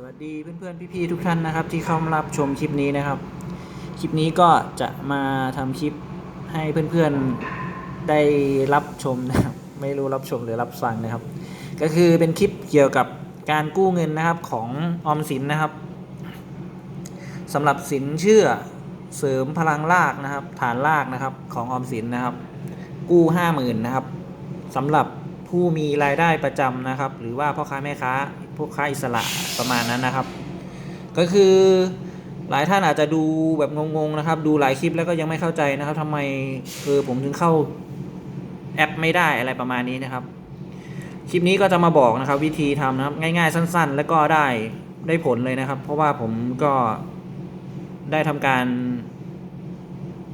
สวัสดีเพื่อนๆพี่ๆทุกท่านนะครับ ที่เข้ามารับชมคลิปนี้นะครับ คลิปนี้ก็จะมาทำคลิปให้เพื่อนๆได้รับชมนะครับ ไม่รู้รับชมหรือรับฟังนะครับ ก็คือเป็นคลิปเกี่ยวกับการกู้เงินนะครับของออมสินนะครับสำหรับสินเชื่อเสริมพลังรากนะครับ ฐานรากนะครับของออมสินนะครับ กู้ห้าหมื่นนะครับสำหรับผู้มีรายได้ประจำนะครับ หรือว่าพ่อค้าแม่ค้า พวกค้าอิสระประมาณนั้นนะครับ ก็คือหลายท่านอาจจะดูแบบงงๆนะครับ ดูหลายคลิปแล้วก็ยังไม่เข้าใจนะครับทำไมคือผมถึงเข้าแอปไม่ได้อะไรประมาณนี้นะครับ คลิปนี้ก็จะมาบอกนะครับ วิธีทำนะครับ ง่ายๆ สั้น ๆ แล้วก็ได้ได้ผลเลยนะครับ เพราะว่าผมก็ได้ทำการ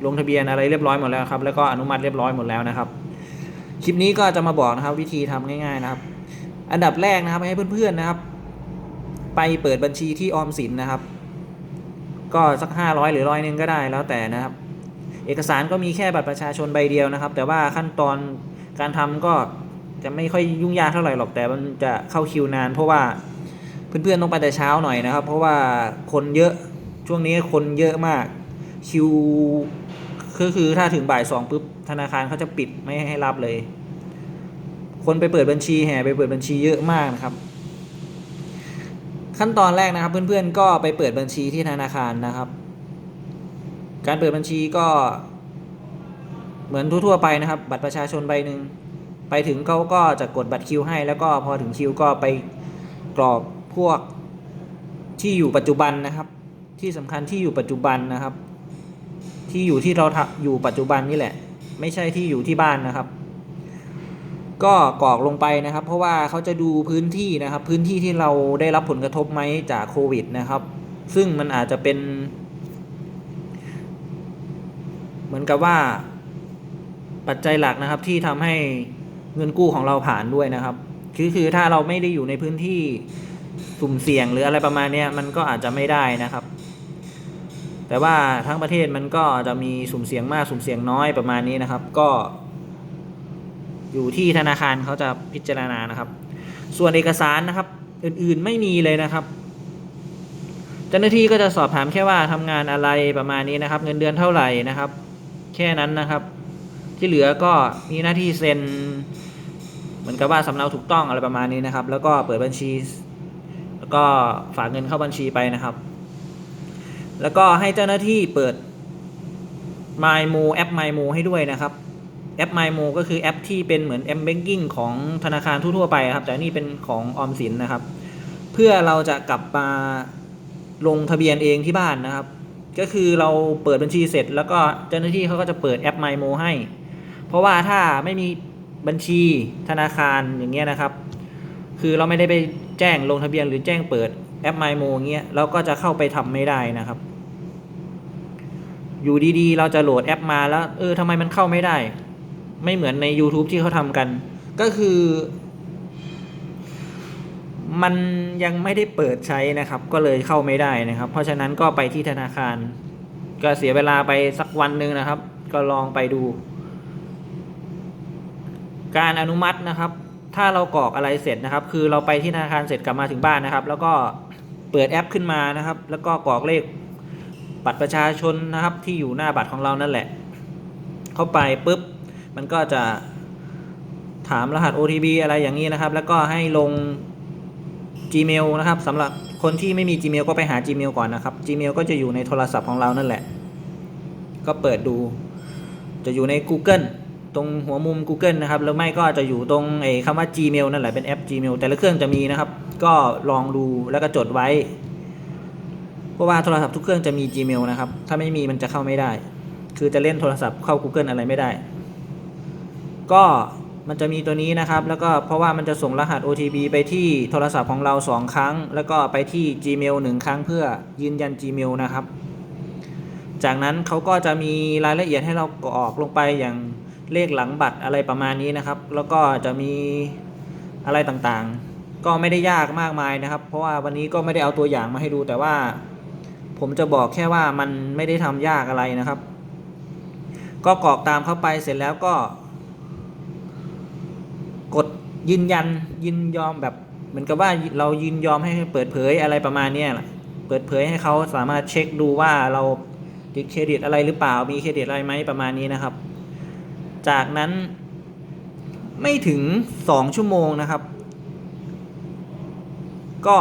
ลงทะเบียนอะไรเรียบร้อยหมดแล้วครับ แล้วก็อนุมัติเรียบร้อยหมดแล้วนะครับ คลิปนี้ก็จะมาบอกนะครับ วิธีทำง่าย ๆ นะครับ อันดับแรกนะครับให้เพื่อนๆนะครับ ไปเปิดบัญชีที่ออมสินนะครับ ก็สักห้าร้อยหรือร้อยนึงก็ได้แล้วแต่นะครับ เอกสารก็มีแค่บัตรประชาชนใบเดียวนะครับ แต่ว่าขั้นตอนการทำก็จะไม่ค่อยยุ่งยากเท่าไหร่หรอกแต่มันจะเข้าคิวนาน เพราะว่าเพื่อนๆต้องไปแต่เช้าหน่อยนะครับ เพราะว่าคนเยอะช่วงนี้คนเยอะมากคิวก็คือถ้าถึงบ่ายสองปุ๊บธนาคารเขาจะปิดไม่ให้รับเลย คนไปเปิดบัญชีแห่ไปเปิดบัญชีเยอะมากนะครับ ขั้นตอนแรกนะครับ เพื่อนๆก็ไปเปิดบัญชีที่ธนาคารนะครับ การเปิดบัญชีก็เหมือนทั่วๆไปนะครับ บัตรประชาชนใบหนึ่งไปถึงเขาก็จะกดบัตรคิวให้ แล้วก็พอถึงคิวก็ไปกรอกพวกที่อยู่ปัจจุบันนะครับ ที่สำคัญที่อยู่ปัจจุบันนะครับ ที่อยู่ที่เราอยู่ปัจจุบันนี่แหละ ไม่ใช่ที่อยู่ที่บ้านนะครับ ก็กรอกลงไปนะครับ เพราะว่าเขาจะดูพื้นที่นะครับ พื้นที่ที่เราได้รับผลกระทบไหมจากโควิดนะครับ ซึ่งมันอาจจะเป็น เหมือนกับว่าปัจจัยหลักนะครับที่ทำให้เงินกู้ของเราผ่านด้วยนะครับ คือคือถ้าเราไม่ได้อยู่ในพื้นที่สุ่มเสี่ยงหรืออะไรประมาณนี้มันก็อาจจะไม่ได้นะครับ แต่ว่าทั้งประเทศมันก็จะมีสุ่มเสี่ยงมากสุ่มเสี่ยงน้อยประมาณนี้นะครับ ก็ อยู่ที่ธนาคารเขาจะพิจารณานะครับ ส่วนเอกสารนะครับ อื่นๆไม่มีเลยนะครับเจ้าหน้าที่ก็จะสอบถามแค่ว่าทำงานอะไรประมาณนี้นะครับ เงินเดือนเท่าไหร่นะครับ แค่นั้นนะครับ ที่เหลือก็มีหน้าที่เซ็น เหมือนกับว่าสำเนาถูกต้องอะไรประมาณนี้นะครับ แล้วก็เปิดบัญชี แล้วก็ฝากเงินเข้าบัญชีไปนะครับ แล้วก็ให้เจ้าหน้าที่เปิด MyMo แอป MyMo ให้ด้วยนะครับ แอป MyMo ก็คือแอปที่เป็นเหมือนแอป Banking ของธนาคารทั่วๆไปครับ แต่นี่เป็นของออมสินนะครับ เพื่อเราจะกลับมาลงทะเบียนเองที่บ้านนะครับ ก็คือเราเปิดบัญชีเสร็จ แล้วก็เจ้าหน้าที่เขาก็จะเปิดแอป MyMo ให้ เพราะว่าถ้าไม่มีบัญชีธนาคารอย่างเงี้ยนะครับ คือเราไม่ได้ไปแจ้งลงทะเบียนหรือแจ้งเปิดแอป MyMo เงี้ยเราก็จะเข้าไปทำไม่ได้นะครับ อยู่ดีๆ เราจะโหลดแอปมาแล้วเออทำไมมันเข้าไม่ได้ ไม่เหมือนใน YouTube ที่เขาทำกัน ก็คือ มันยังไม่ได้เปิดใช้นะครับ ก็เลยเข้าไม่ได้นะครับ เพราะฉะนั้นก็ไปที่ธนาคาร ก็เสียเวลาไปสักวันหนึ่งนะครับ ก็ลองไปดู การอนุมัตินะครับ ถ้าเรากรอกอะไรเสร็จนะครับ คือเราไปที่ธนาคารเสร็จกลับมาถึงบ้านนะครับ แล้วก็เปิดแอปขึ้นมานะครับ แล้วก็กรอกเลขบัตรประชาชนนะครับที่อยู่หน้าบัตรของเรานั่นแหละ เข้าไปปุ๊บ มันก็จะถามรหัส OTP อะไรอย่างนี้นะครับ แล้วก็ให้ลง Gmail นะครับสำหรับคนที่ไม่มี Gmail ก็ไปหา Gmail ก่อนนะครับ Gmail ก็จะอยู่ในโทรศัพท์ของเรานั่นแหละ ก็เปิดดู จะอยู่ใน Google ตรงหัวมุม Google นะครับหรือไม่ก็จะอยู่ตรงไอ้คำว่า Gmail นั่นแหละเป็นแอป Gmail แต่ละเครื่องจะมีนะครับ ก็ลองดูแล้วก็จดไว้ เพราะว่าโทรศัพท์ทุกเครื่องจะมี Gmail นะครับ ถ้าไม่มีมันจะเข้าไม่ได้ คือจะเล่นโทรศัพท์เข้า Google อะไรไม่ได้ ก็มันจะมีตัวนี้นะครับ แล้วก็เพราะว่ามันจะส่งรหัส OTP ไปที่โทรศัพท์ของเรา 2 ครั้ง แล้วก็ไปที่ Gmail 1 ครั้งเพื่อยืนยัน Gmail นะครับ จากนั้นเขาก็จะมีรายละเอียดให้เรากรอกลงไปอย่างเลขหลังบัตรอะไรประมาณนี้นะครับ แล้วก็จะมีอะไรต่างๆ ก็ไม่ได้ยากมากมายนะครับ เพราะว่าวันนี้ก็ไม่ได้เอาตัวอย่างมาให้ดู แต่ว่าผมจะบอกแค่ว่ามันไม่ได้ทำยากอะไรนะครับ ก็กรอกตามเข้าไปเสร็จแล้วก็ ยืนยันยินยอมแบบเหมือนกับว่าเรายินยอมให้เปิดเผยอะไรประมาณเนี้ยเปิดเผยให้เขาสามารถเช็คดูว่าเราติดเครดิตอะไรหรือเปล่ามีเครดิตอะไรไหมประมาณนี้นะครับ จากนั้นไม่ถึง 2 ชั่วโมงนะครับ ก็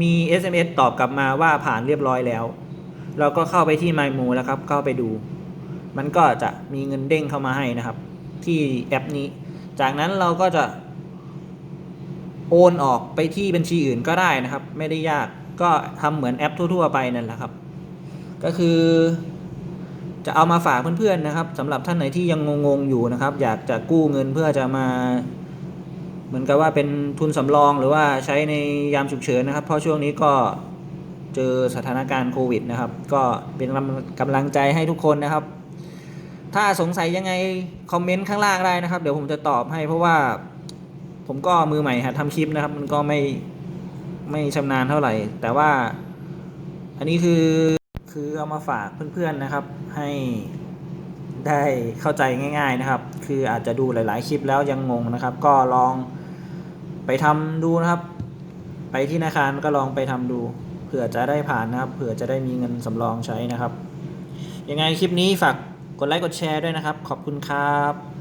มี SMS ตอบกลับมาว่าผ่านเรียบร้อยแล้ว เราก็เข้าไปที่ MyMo แล้วครับ เข้าไปดู มันก็จะมีเงินเด้งเข้ามาให้นะครับ ที่แอปนี้ จากนั้นเราก็จะ โอนออกไปที่บัญชีอื่นก็ได้นะครับ ไม่ได้ยากก็ทำเหมือนแอปทั่ว ๆ ไปนั่นแหละครับ ก็คือจะเอามาฝากเพื่อนๆนะครับสำหรับท่านไหนที่ยังงงๆอยู่นะครับ อยากจะกู้เงินเพื่อจะมา เหมือนกับว่าเป็นทุนสำรองหรือว่าใช้ในยามฉุกเฉินนะครับ เพราะช่วงนี้ก็เจอสถานการณ์โควิดนะครับ ก็เป็นกำกำลังใจให้ทุกคนนะครับ ถ้าสงสัยยังไงคอมเมนต์ข้างล่างได้นะครับ เดี๋ยวผมจะตอบให้เพราะว่า ผมก็มือใหม่หัดทำคลิปนะครับ มันก็ไม่ไม่ชำนาญเท่าไหร่ แต่ว่า อันนี้คือคือเอามาฝากเพื่อนๆนะครับ ให้ได้เข้าใจง่าย ๆนะครับ คืออาจจะดูหลาย ๆ คลิปแล้วยังงงนะครับ ก็ลองไปทำดูนะครับ ไปที่ธนาคารก็ลองไปทำดูเผื่อจะได้ผ่านนะครับ เผื่อจะได้มีเงินสำรองใช้นะครับ ยังไงคลิปนี้ฝากกดไลค์กดแชร์ด้วยนะครับ ขอบคุณครับ